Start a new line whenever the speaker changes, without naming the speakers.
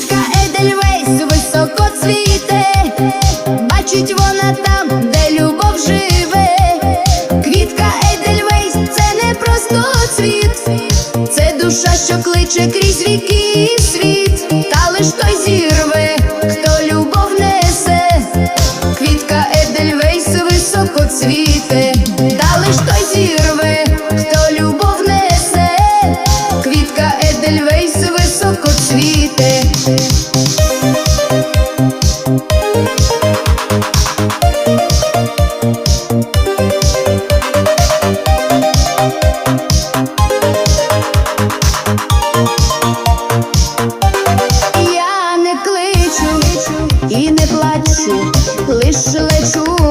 Квітка Едельвейс високо цвіте, бачить вона там, де любов живе. Квітка Едельвейс це не просто цвіт, це душа, що кличе крізь віки світ, та лиш той зірве, хто любов несе. Квітка Едельвейс високо цвіте, та лиш той зірве, хто любов несе. Квітка Едельвейс високо. Я не кличу і не плачу, лиш лечу